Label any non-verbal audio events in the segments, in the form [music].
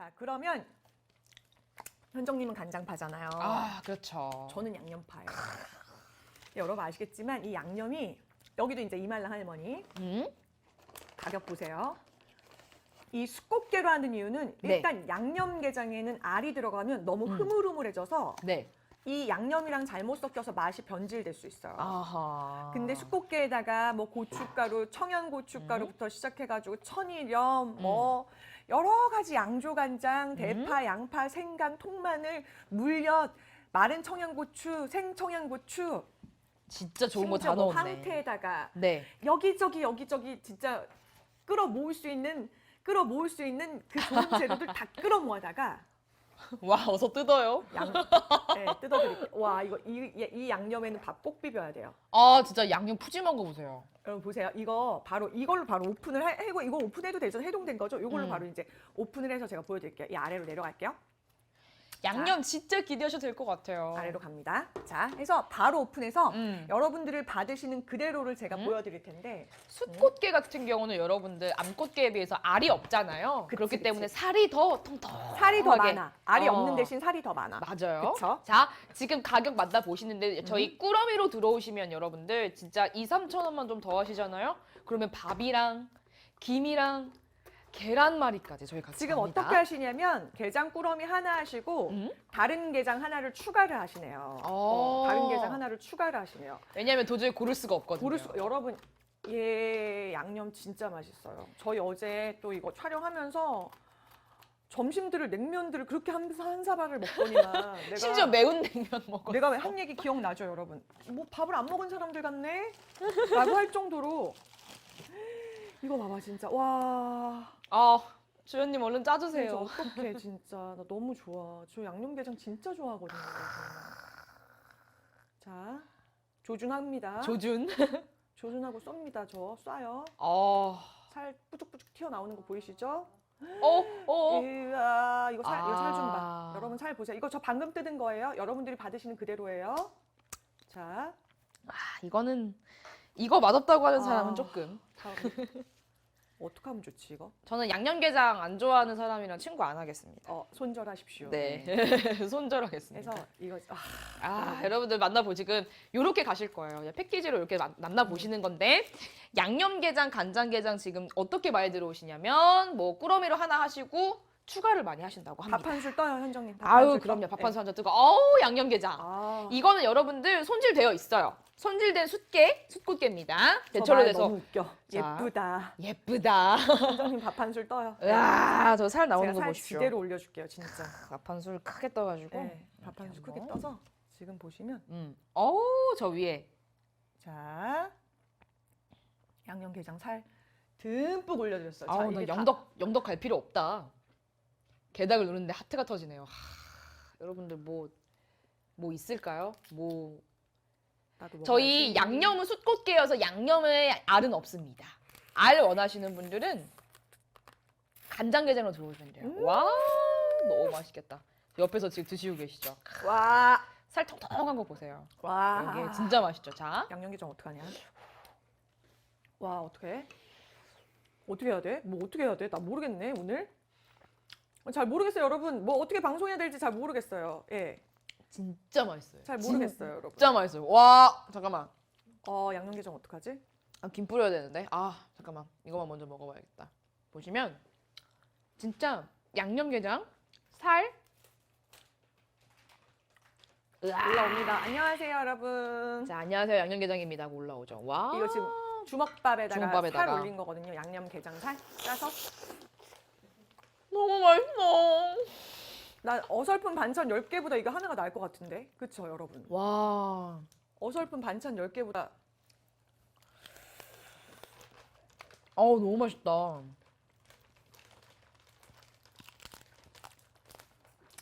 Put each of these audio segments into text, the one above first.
자, 그러면 현정님은 간장파잖아요. 아, 그렇죠. 저는 양념파예요. 여러분 아시겠지만 이 양념이 여기도 이제 이말랑 할머니 음? 가격 보세요. 이 수꽃게로 하는 이유는 네. 일단 양념게장에는 알이 들어가면 너무 음. 흐물흐물해져서 네. 이 양념이랑 잘못 섞여서 맛이 변질될 수 있어요. 아하. 근데 수꽃게에다가 뭐 고춧가루, 청양 고춧가루부터 시작해가지고 천일염, 뭐 여러 가지 양조간장, 대파, 양파, 생강, 통마늘, 물엿, 마른 청양고추, 생청양고추, 진짜 좋은 거 다 심지어 뭐 넣었네. 황태에다가 네. 여기저기 여기저기 진짜 끌어 모을 수 있는 끌어 모을 수 있는 그 좋은 재료들 다 [laughs] 끌어 모아다가 [laughs] 와, 어서 뜯어요. 양 [laughs] 네, 뜯어드릴게요. 와 이거 이, 이 양념에는 밥 꼭 비벼야 돼요. 아, 진짜 양념 푸짐한 거 보세요. 여러분 보세요. 이거 바로 이걸로 바로 오픈을 해- 해고 이거 오픈해도 되죠? 해동된 거죠? 이걸로 음. 바로 이제 오픈을 해서 제가 보여드릴게요. 이 아래로 내려갈게요. 양념 진짜 기대하셔도 될 것 같아요. 아래로 갑니다. 자, 해서 바로 오픈해서 음. 여러분들을 받으시는 그대로를 제가 음. 보여드릴 텐데 숯꽃게 같은 경우는 여러분들 암꽃게에 비해서 알이 없잖아요. 그치, 그렇기 그치. 때문에 살이 더 통통하게 살이 더 많아. 알이 어. 없는 대신 살이 더 많아. 맞아요. 그쵸? 자, 지금 가격 만나 보시는데 음. 저희 꾸러미로 들어오시면 여러분들 진짜 2, 3천 원만 좀 더 하시잖아요. 그러면 밥이랑 김이랑 계란말이까지 저희 같이 지금 갑니다. 어떻게 하시냐면 게장 꾸러미 하나 하시고 음? 다른 게장 하나를 추가를 하시네요. 어, 어. 다른 게장 하나를 추가를 하시네요. 왜냐면 도저히 고를 수가 없거든요. 고를 수 여러분 얘 양념 진짜 맛있어요. 저희 어제 또 이거 촬영하면서 점심들을 냉면들을 그렇게 한, 한 사발을 먹더니만 [laughs] 내가 심지어 매운 냉면 먹어. 내가 왜 한 얘기 기억나죠, 여러분? 뭐 밥을 안 먹은 사람들 같네? 라고 할 정도로 이거 봐봐 진짜 와 아, 주연님 얼른 진짜 짜주세요. 어떡해 진짜 나 너무 좋아 저 양념게장 진짜 좋아하거든요 자 조준합니다 조준. [laughs] 조 준하고 쏩니다 저 쏴요 어, 살 뿌죽뿌죽 튀어나오는 거 보이시죠? 어, 어. 이야 이거 살 이거 살 좀 봐. 아. 여러분 살 보세요. 이거 저 방금 뜯은 거예요. 여러분들이 받으시는 그대로예요. 자, 아, 이거는 이거 맛없다고 하는 아. 사람은 조금. 다음 어떻게 하면 좋지 이거? 저는 양념게장 안 좋아하는 사람이랑 친구 안 하겠습니다. 어 손절하십시오. 네, [laughs] 손절하겠습니다. 그래서 이거 아, 아, 여러분들 만나보 지금 요렇게 가실 거예요. 패키지로 이렇게 만- 만나보시는 건데 양념게장, 간장게장 지금 어떻게 많이 들어오시냐면 뭐 꾸러미로 하나 하시고 추가를 많이 하신다고 합니다. 밥 한 술 떠요 현정님. 밥한 아유 술 그럼요. 떠. 밥한 네. 술 한 잔 뜨고 어우 양념게장. 아, 이거는 여러분들 손질되어 있어요. 손질된 숯게, 숯꽃게입니다. 말 돼서 너무 웃겨. 자. 예쁘다. 예쁘다. 현정님 밥 한 술 떠요. 으아, 저 살 나오는 제가 거살 보십시오. 지대로 올려줄게요 진짜. 밥 한 술 크게 떠가지고. 네, 밥 한 술 크게 한번. 떠서 지금 보시면 음. 어우 저 위에. 자 양념게장 살 듬뿍 올려드렸어요. 자, 아우 나 이게 다- 영덕 영덕 갈 필요 없다. 게닥을 누르는데 하트가 터지네요. 하, 여러분들 뭐 뭐 있을까요? 뭐. 저희 양념은 숯꽃게여서 양념에 알은 없습니다. 알 원하시는 분들은 간장게장으로 들어오시면 돼요. 음. 와 너무 맛있겠다. 옆에서 지금 드시고 계시죠? 와, 살 통통한 거 보세요. 와. 이게 진짜 맛있죠. 자, 양념게장 어떡하냐? 와, 어떡해? 어떻게 해야 돼? 뭐 어떻게 해야 돼? 나 모르겠네, 오늘. 잘 모르겠어요, 여러분. 뭐 어떻게 방송해야 될지 잘 모르겠어요. 예. 진짜 맛있어요. 잘 모르겠어요, 여러분. 진짜 맛있어요. 와 잠깐만. 어, 양념게장 어떡하지? 아, 김 뿌려야 되는데. 아, 잠깐만. 이거만 먼저 먹어봐야겠다. 보시면 진짜 양념게장, 살. 으아. 올라옵니다. 안녕하세요, 여러분. 자, 안녕하세요. 양념게장입니다. 하고 올라오죠. 와. 이거 지금 주먹밥에다가, 주먹밥에다가. 살 올린 거거든요. 양념게장 살 짜서. 너무 맛있어. 나 어설픈 반찬 10개보다 이거 하나가 나을 것 같은데. 그쵸, 여러분? 와. 어설픈 반찬 10개보다 어우, 너무 맛있다.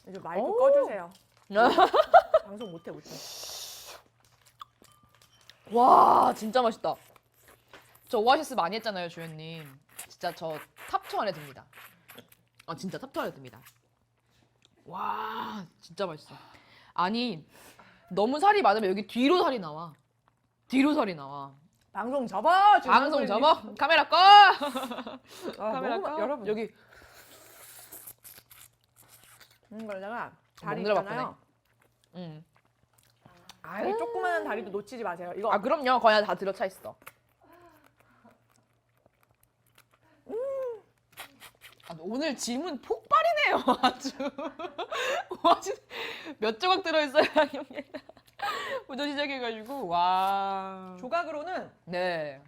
이제 마이크 오. 꺼주세요. 방송 못해, 못해. 와, 진짜 맛있다. 저 오아시스 많이 했잖아요, 주연님. 진짜 저 탑2 안에 듭니다. 아, 진짜 탑2 안에 듭니다. 와, 진짜 맛있어. 아니, 너무 살이 많으면 여기 뒤로 살이 나와. 뒤로 살이 나와. 방송 접어! 방송 접어. 카메라 꺼. [laughs] 아, 카메라 꺼. 여러분. 여기 음, 거기다가 다리 먹느라 있잖아요. 음. 이 조그마한 다리도 놓치지 마세요. 이거 아 그럼요. 거의 다 들어차 있어. 아, 오늘 질문 폭발이네요. [laughs] 아주. 와, 진짜 몇 조각 들어있어요, 양념게. 부터 시작해가지고 와. 조각으로는 네.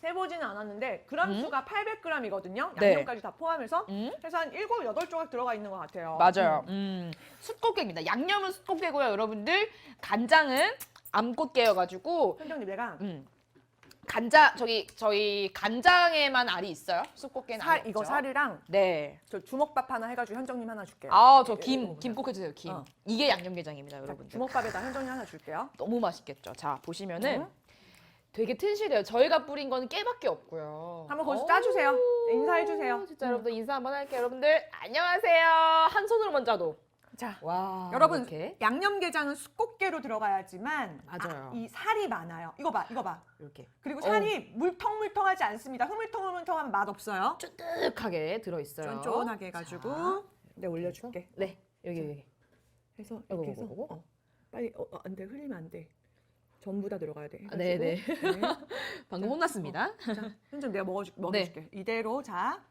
세보지는 않았는데 그람 음? 수가 800g이거든요. 네. 양념까지 다 포함해서. 음? 그래서 한 7, 8조각 들어가 있는 것 같아요. 맞아요. 음. 음. 숯꽃게입니다. 양념은 숯꽃게고요, 여러분들. 간장은 암꽃게여가지고 현정님 내가 음. 간장 저기 저희 간장에만 알이 있어요. 숯꽃게는 살, 이거 없죠? 살이랑 네. 저 주먹밥 하나 해가지고 현정님 하나 줄게요. 아, 저 김. 김 꼭 해주세요, 김. 어. 이게 양념게장입니다, 자, 여러분들. 주먹밥에다 현정님 하나 줄게요. 너무 맛있겠죠. 자, 보시면은 음. 되게 튼실해요. 저희가 뿌린 거는 깨밖에 없고요. 한번 거기서 어우, 짜주세요. 인사해주세요. 진짜 음. 여러분들 인사 한번 할게요. 여러분들, 안녕하세요. 한 손으로 먼저도. 자, 와. 여러분 이렇게. 양념게장은 숯꽃게로 들어가야지만 맞아요. 아, 이 살이 많아요. 이거 봐, 이거 봐. 이렇게. 그리고 어우. 살이 물텅물텅하지 않습니다. 흐물텅흐물텅한 맛 없어요. 쫀득하게 들어 있어요. 쫀쫀하게 해가지고 자, 내 올려줄게. 네, 여기, 여기. 해서 이렇게 해서. 어, 빨리 어, 어, 안돼 흘리면 안 돼. 전부 다 들어가야 돼. 아, 네, 네. 해가지고. 네. [laughs] 방금 혼났습니다. 자, 현정 내가 먹어줄, 네. 먹어줄게. 이대로 자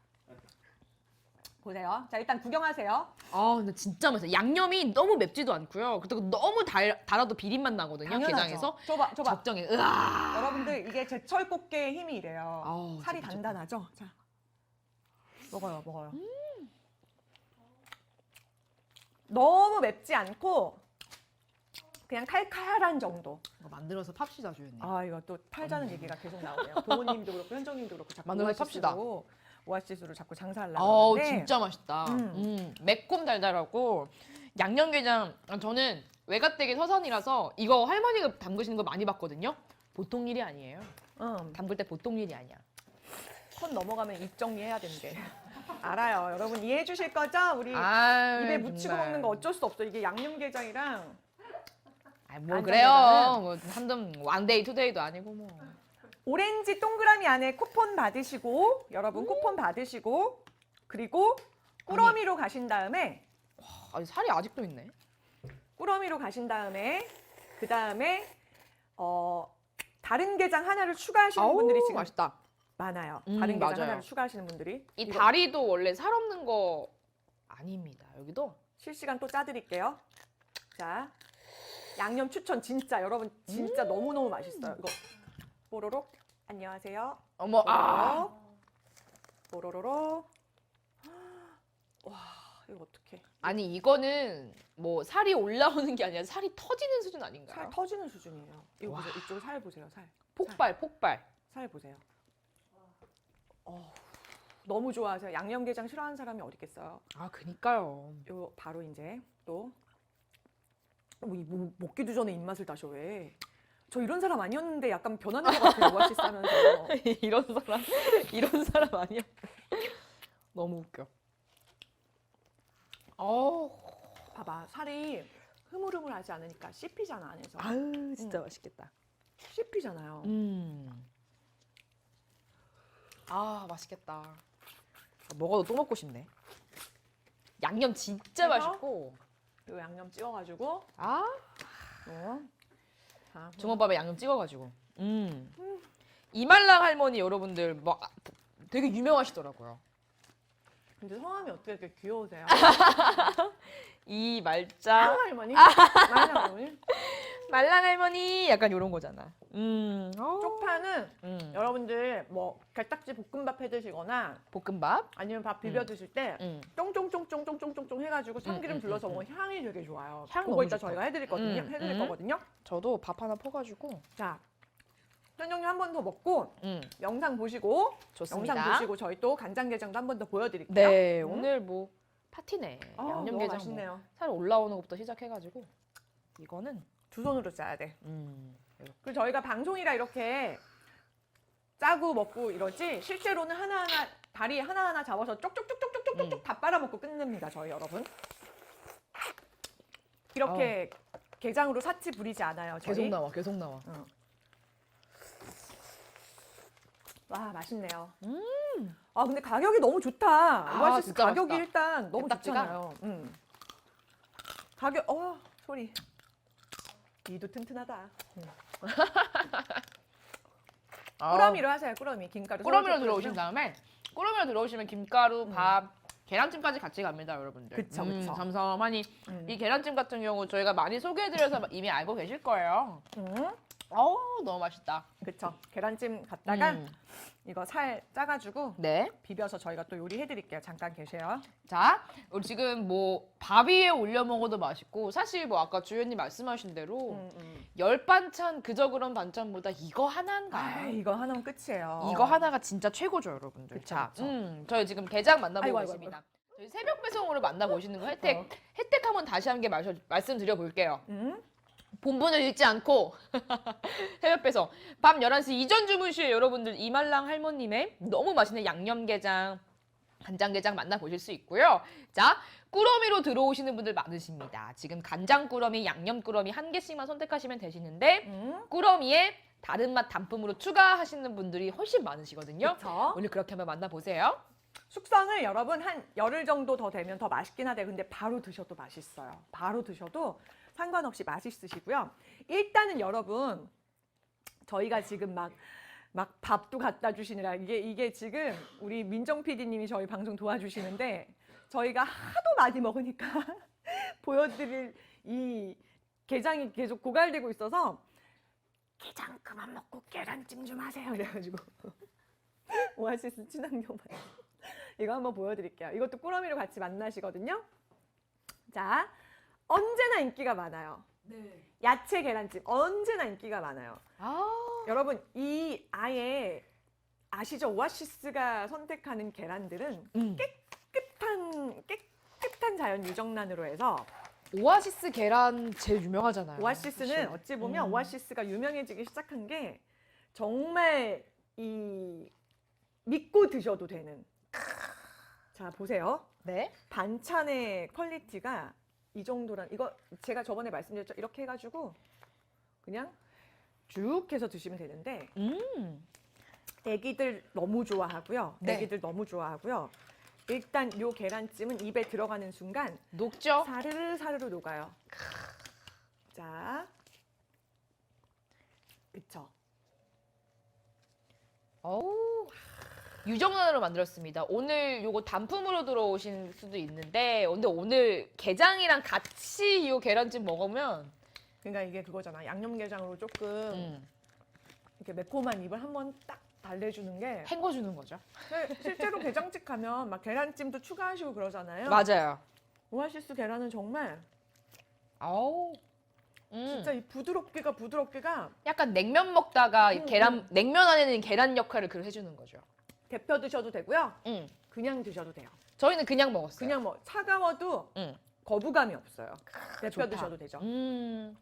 보세요. 자 일단 구경하세요. 아, 근데 진짜 맛있어요. 양념이 너무 맵지도 않고요. 그리고 너무 달, 달아도 비린맛 나거든요. 당연하죠. 게장에서. 줘봐, 줘봐. 적정해. 으아. 여러분들 이게 제철 꽃게의 힘이 이래요. 아우, 살이 진짜 단단하죠. 자 먹어요, 먹어요. 음. 너무 맵지 않고 그냥 칼칼한 정도. 이거 만들어서 팝시다, 주연님. 아 이거 또 팔자는 얘기가 계속 나오네요. [laughs] 부모님도 그렇고 현정님도 그렇고 자꾸 만들어서 팝시다. 오아시스로 오아시스로 자꾸 장사하려고 아우, 하는데 진짜 맛있다. 음. 음. 매콤 달달하고 양념게장 아, 저는 외갓댁이 서산이라서 이거 할머니가 담그시는 거 많이 봤거든요. 보통 일이 아니에요. 응, 담글 때 보통 일이 아니야. 선 넘어가면 입 정리해야 된대. [laughs] 알아요. 여러분 이해해 주실 거죠? 우리 아, 입에 묻히고 먹는 거 어쩔 수 없어. 이게 양념게장이랑 아, 뭐 안전게장은- 그래요. 뭐 한점 원데이 투데이도 아니고 뭐. 오렌지 동그라미 안에 쿠폰 받으시고 여러분 쿠폰 받으시고 그리고 꾸러미로 가신 다음에 아, 살이 아직도 있네. 꾸러미로 가신 다음에 그 다음에 어 다른 게장 하나를 추가하시는 아우, 분들이 지금 맛있다. 많아요. 음, 다른 게장 맞아요. 하나를 추가하시는 분들이 이 이거 다리도 원래 살 없는 거 아닙니다. 여기도 실시간 또 짜드릴게요. 자 양념 추천 진짜 여러분 진짜 음. 너무 너무 맛있어요. 이거 뽀로록 안녕하세요. 어머 아. 뽀로로로 와 이거 어떡해. 아니 이거는 뭐 살이 올라오는 게 아니라 살이 터지는 수준 아닌가요? 살 터지는 수준이에요. 이거 와. 보세요. 이쪽 살 보세요 살. 폭발 폭발. 살 보세요. 어, 너무 좋아하세요. 양념게장 싫어하는 사람이 어디 있겠어요? 아 그니까요. 요 바로 이제 또. 뭐, 이 뭐, 먹기도 전에 입맛을 다셔 왜 저 이런 사람 아니었는데 약간 변하는 것 같아요 오아시스 하면서 [laughs] 이런 사람 이런 사람 아니야. 너무 웃겨. 어. 봐봐 살이 흐물흐물하지 않으니까 씹히잖아 안에서 아유 진짜 맛있겠다. 씹히잖아요 음. 아 맛있겠다. 먹어도 또 먹고 싶네. 양념 진짜 그래서? 맛있고. 요 양념 찍어가지고 아 요. 자, 주먹밥에 양념 찍어가지고. 음. 이말랑 할머니 여러분들 뭐 아, 되게 유명하시더라고요. 근데 성함이 어떻게 이렇게 귀여우세요? [laughs] 이 아, 말자 할머니? 맞아, [laughs] 할머니. 말랑 할머니 약간 이런 거잖아. 음. 어. 쪽파는 음. 여러분들 뭐 게딱지 볶음밥 해 드시거나 볶음밥. 아니면 밥 비벼 드실 때 음. 쫑쫑쫑쫑쫑쫑쫑 해가지고 참기름 음, 음, 둘러서 음, 먹으면 향이 되게 좋아요. 향 그거 너무 이따 좋다. 저희가 해드릴 거거든요. 음, 해드릴 음. 거거든요. 저도 밥 하나 퍼가지고. 자, 현정님 한 번 더 먹고 음. 영상 보시고 좋습니다. 영상 보시고 저희 또 간장게장도 한 번 더 보여드릴게요. 네 음. 오늘 뭐 파티네. 아, 너무 양념게장 뭐 맛있네요. 살 올라오는 것부터 시작해가지고 이거는 두 손으로 짜야 돼. 음. 그리고 저희가 방송이라 이렇게 짜고 먹고 이러지 실제로는 하나하나 다리 하나하나 잡아서 쪽쪽쪽쪽쪽쪽쪽 음. 다 빨아먹고 끝냅니다 저희 여러분 이렇게 게장으로 사치 부리지 않아요 저희 계속 나와 계속 나와. 와 맛있네요 음. 아 근데 가격이 너무 좋다 아, 오아시스 진짜 가격이 맛있다. 일단 너무? 좋잖아요 음. 가격 어 소리 이도 튼튼하다. 음. [laughs] 꾸러미로 하세요. 꾸러미 김가루. 아. 꾸러미로 들어오신. 다음에 꾸러미로 들어오시면 김가루, 밥, 계란찜까지 같이 갑니다, 여러분들. 음. 그쵸, 음, 그쵸. 삼삼하니 음. 이 계란찜 같은 경우 저희가 많이 소개해드려서 이미 알고 계실 거예요. 음. 어우 너무 맛있다. 그쵸. 계란찜 갖다가 음. 이거 살 짜가지고 네. 비벼서 저희가 또 요리해드릴게요. 잠깐 계세요. 자, 우리 지금 뭐 밥 위에 올려 먹어도 맛있고 사실 뭐 아까 주연님 말씀하신 대로 음, 음. 열 반찬 그저 그런 반찬보다 이거 아, 하나인가요? 이거 하나면 끝이에요. 이거 하나가 진짜 최고죠, 여러분들. 그쵸, 자, 그쵸. 음, 저희 지금 게장 만나보고 아이고, 아이고, 있습니다. 저희 새벽 배송으로 만나보시는 거 혜택, 어. 혜택 한번 다시 한개 말씀드려 볼게요. 음? 본분을 읽지 않고 [laughs] 새벽 배송. 밤 11시 이전 주문 시에 여러분들 이말랑 할머님의 너무 맛있는 양념게장, 간장게장 만나보실 수 있고요. 자, 꾸러미로 들어오시는 분들 많으십니다. 지금 간장 꾸러미, 양념 꾸러미 한 개씩만 선택하시면 되시는데 음? 꾸러미에 다른 맛 단품으로 추가하시는 분들이 훨씬 많으시거든요. 그쵸. 오늘 그렇게 한번 만나보세요. 숙성을 여러분 한 열흘 정도 더 되면 더 맛있긴 하대. 근데 바로 드셔도 맛있어요. 바로 드셔도 상관없이 맛있으시고요. 일단은 여러분 저희가 지금 막 막 밥도 갖다 주시느라 이게 이게 지금 우리 민정 PD님이 저희 방송 도와주시는데 저희가 하도 많이 먹으니까 [laughs] 보여드릴 이 게장이 계속 고갈되고 있어서 게장 그만 먹고 계란찜 좀 하세요. 그래가지고 오아시스 친환경 반 이거 한번 보여드릴게요. 이것도 꾸러미로 같이 만나시거든요. 자, 언제나 인기가 많아요. 야채 계란찜 언제나 인기가 많아요. 아, 여러분 이 아예 아시죠? 오아시스가 선택하는 계란들은 음. 깨끗한 깨끗한 자연 유정란으로 해서 오아시스 계란 제일 유명하잖아요. 오아시스는 사실. 어찌 보면 음. 오아시스가 유명해지기 시작한 게 정말 이 믿고 드셔도 되는. 자 보세요. 네. 반찬의 퀄리티가 이 정도란 이거 제가 저번에 말씀드렸죠 이렇게 해가지고 그냥 쭉 해서 드시면 되는데 음. 애기들 너무 좋아하고요 네. 애기들 너무 좋아하고요 일단 요 계란찜은 입에 들어가는 순간 녹죠? 사르르 사르르 녹아요 자 그쵸 어우. 유정란으로 만들었습니다. 오늘 요거 단품으로 들어오신 수도 있는데, 근데 오늘 게장이랑 같이 이 계란찜 먹으면, 그러니까 이게 그거잖아 양념게장으로 조금 음, 이렇게 매콤한 입을 한번 딱 달래주는 게 헹궈주는 거죠. 근데 실제로 게장집 가면 막 계란찜도 추가하시고 그러잖아요. 맞아요. 오아시스 계란은 정말 아우. 음. 진짜 이 부드럽기가 부드럽기가 약간 냉면 먹다가 이 음, 계란, 냉면 안에는 계란 역할을 그 해주는 거죠. 데펴 드셔도 되고요. 음. 그냥 드셔도 돼요. 저희는 그냥 먹었어요. 그냥 뭐 차가워도 음. 거부감이 없어요. 데펴 좋다. 드셔도 되죠. 음.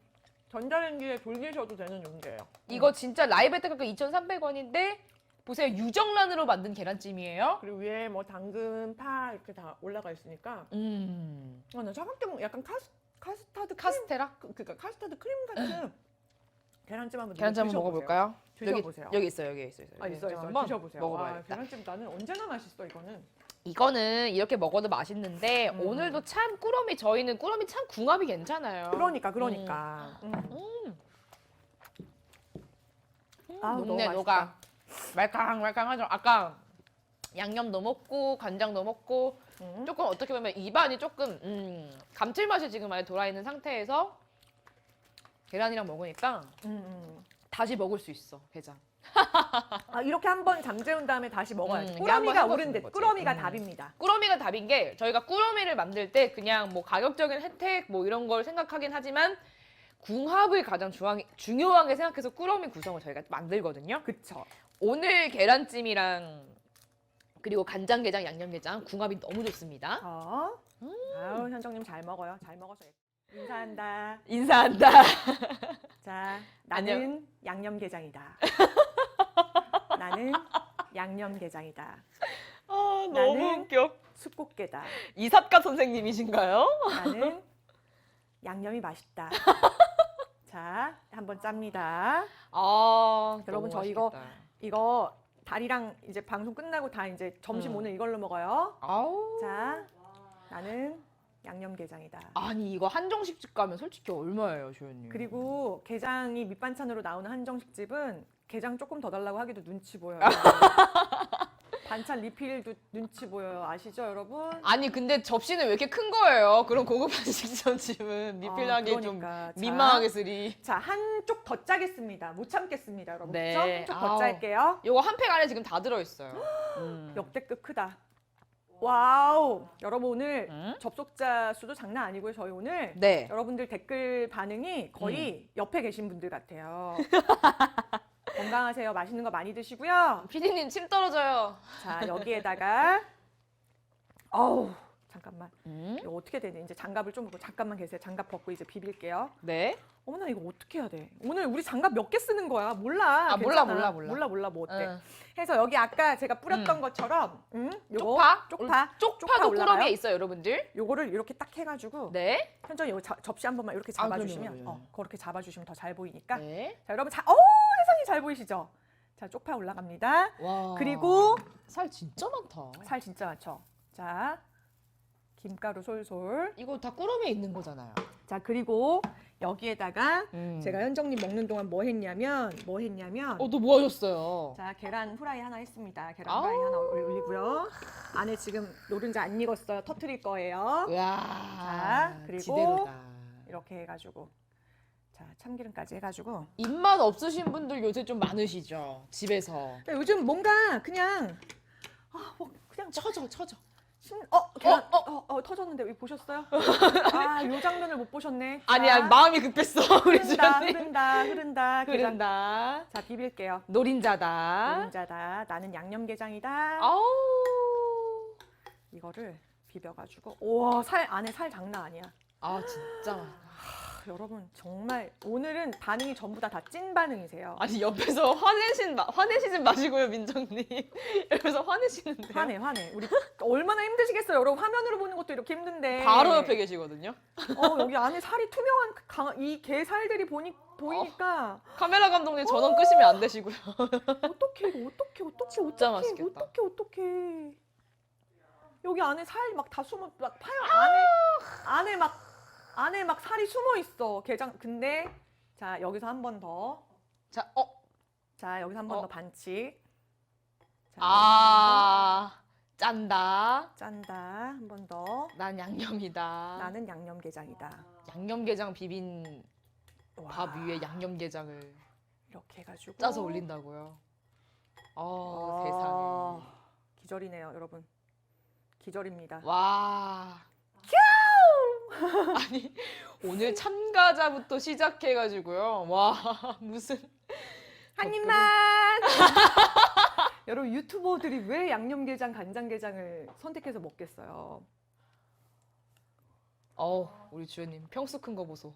전자레인지에 돌리셔도 되는 용도예요. 이거 진짜 라이브 가격 2,300원인데, 보세요. 유정란으로 만든 계란찜이에요. 그리고 위에 뭐 당근, 파 이렇게 다 올라가 있으니까 음. 아, 나 차갑게 먹 약간 카스, 카스타드 크림 카스테라? 그- 그러니까 카스타드 크림 같은 계란찜 한번 계란찜 한번 드셔보세요. 먹어볼까요? 드셔보세요. 여기, 여기 있어요, 여기 있어요. 아 있어 있어 한번 드셔보세요. 먹어봐야겠다. 아, 계란찜 나는 언제나 맛있어 이거는. 이거는 이렇게 먹어도 맛있는데 음. 오늘도 참 꾸러미 저희는 꾸러미 참 궁합이 괜찮아요. 그러니까 그러니까. 음. 음. 아우, 너무 녹네 맛있다. 녹아. 말캉 말캉하죠. 아까 양념도 먹고 간장도 먹고 음. 조금 어떻게 보면 입안이 조금 음, 감칠맛이 지금 많이 돌아 있는 상태에서 계란이랑 먹으니까 음, 음. 다시 먹을 수 있어 게장. [laughs] 아 이렇게 한번 잠재운 다음에 다시 먹어야지. 음, 꾸러미가 오른데 거지. 꾸러미가 음. 답입니다. 꾸러미가 답인 게 저희가 꾸러미를 만들 때 그냥 뭐 가격적인 혜택 뭐 이런 걸 생각하긴 하지만 궁합을 가장 중앙, 중요하게 생각해서 꾸러미 구성을 저희가 만들거든요. 그쵸. 오늘 계란찜이랑 그리고 간장게장, 양념게장 궁합이 너무 좋습니다. 저. 음. 아우 현정님 잘 먹어요. 잘 먹어서 인사한다. 인사한다. [laughs] 자 안녕. 나는 양념게장이다. [laughs] 나는 양념게장이다. 아, 나는- 웃겨. 숯꽃게다. 이삿가 선생님이신가요? 나는 [laughs] 양념이 맛있다. 자 한번 짭니다. 아, 여러분, 너무 저 이거 맛있겠다. 이거 다리랑 이제 방송 끝나고 다 이제 점심 음. 오늘 이걸로 먹어요. 아우. 자, 나는 양념게장이다. 아니 이거 한정식집 가면 솔직히 얼마예요, 주연님? 그리고 게장이 밑반찬으로 나오는 한정식 집은 게장 조금 더 달라고 하기도 눈치 보여요. [laughs] 반찬 리필도 눈치 보여요. 아시죠, 여러분? 아니 근데 접시는 왜 이렇게 큰 거예요? 그럼 고급 한식점 집은 리필하기 아, 좀 그러니까. 자, 민망하게 쓰리. 자, 한쪽 더 짜겠습니다. 못 참겠습니다, 여러분. 네. 한쪽 더 아우. 짤게요. 요거 한 팩 안에 지금 다 들어 있어요. [gasps] 음. 역대급 크다. 와우. 여러분 오늘 음? 접속자 수도 장난 아니고요. 저희 오늘 네. 여러분들 댓글 반응이 거의 옆에 계신 분들 같아요. [laughs] 건강하세요. 맛있는 거 많이 드시고요. 피디님 침 떨어져요. 자, 여기에다가 [laughs] 어우, 잠깐만. 음? 이거 어떻게 되니? 이제 장갑을 좀 벗고 잠깐만 계세요. 장갑 벗고 이제 비빌게요. 네. 어머나 이거 어떻게 해야 돼? 오늘 우리 장갑 몇 개 쓰는 거야? 몰라. 아, 몰라. 몰라, 몰라. 몰라 몰라 뭐 어때? 응. 해서 여기 아까 제가 뿌렸던 음. 것처럼 음, 요거 쪽파? 쪽파 쪽파 쪽파도 올라가요? 꾸러미에 있어요, 여러분들. 요거를 이렇게 딱 해가지고 네. 현정이 요 접시 한 번만 이렇게 아, 잡아주시면 그럼요. 어 그렇게 잡아주시면 더 잘 보이니까 네. 자 여러분 자, 오 세상이 잘 보이시죠? 자 쪽파 올라갑니다. 와. 그리고 살 진짜 많다. 살 진짜 많죠. 자 김가루 솔솔. 이거 다 꾸러미에 있는 거잖아요. 자 그리고 여기에다가 음. 제가 현정님 먹는 동안 뭐 했냐면 뭐 했냐면 어, 또뭐 하셨어요? 자 계란 후라이 하나 했습니다. 계란 아우. 후라이 하나 올리고요. 안에 지금 노른자 안 익었어요. 터트릴 거예요. 자, 그리고. 이렇게 해가지고 자 참기름까지 해가지고 입맛 없으신 분들 요새 좀 많으시죠? 집에서. 근데 요즘 뭔가 그냥 아, 뭐 그냥 쳐져, 쳐져. 신, 어, 계란, 어, 어, 어, 터졌는데 이거 보셨어요? 아, 요 장면을 못 보셨네. 자, 아니야, 마음이 급했어, [laughs] 우리 흐른다, 주연님. 흐른다, 흐른다. 게장. 흐른다. 자, 비빌게요. 노린자다. 노른자다. 나는 양념게장이다. 아우. 이거를 비벼가지고. 우와, 살 안에 살 장난 아니야. 아, 진짜. 맛있다. 아, 여러분 정말 오늘은 반응이 전부 다 다 찐 반응이세요. 아니, 옆에서 화내신, 마, 화내시진 마시고요, 민정님. [laughs] 옆에서 화내시는데. 화내, 화내. 우리 얼마나 힘드시겠어요. 여러분 화면으로 보는 것도 이렇게 힘든데. 바로 옆에 계시거든요. 어, 여기 안에 살이 투명한 강- 이 게살들이 보니 보이니까 카메라 감독님 전원 끄시면 안 되시고요. 어떡해 이거 진짜 어떡해 맛있겠다. 어떡해 어떡해 여기 안에 살 막 다 숨어 막 파요 안에 안에 막 안에 막 살이 숨어 있어 게장 근데 자 여기서 한 번 더자 자, 어. 여기서 한번더 어. 반칙 자, 아, 짠다. 짠다 한 번 더 난 양념이다. 나는 양념게장이다 양념게장 비빈 와, 밥 위에 양념게장을 이렇게 해가지고 짜서 올린다고요. 어, 세상에. 아, 기절이네요 여러분 기절입니다 와. [laughs] 아니 오늘 참가자부터 시작해가지고요. 와 [laughs] 무슨 한 입만. [laughs] 여러분 유튜버들이 왜 양념게장, 간장게장을 선택해서 먹겠어요? 어 우리 주연님 평수 큰 거 보소.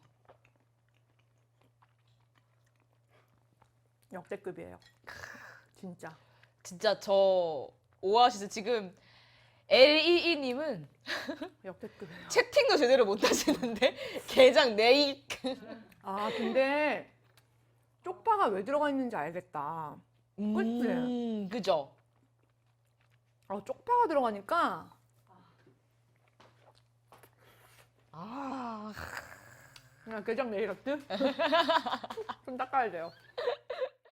역대급이에요. 진짜. 진짜 저 오아시스 지금 LEE님은 역대급이에요. 채팅도 제대로 못 하시는데 게장 네이 아 근데 쪽파가 왜 들어가 있는지 알겠다. 음, 그죠? 아 쪽파가 들어가니까 아 그냥 게장 내일 어때? [laughs] 좀 닦아야 돼요.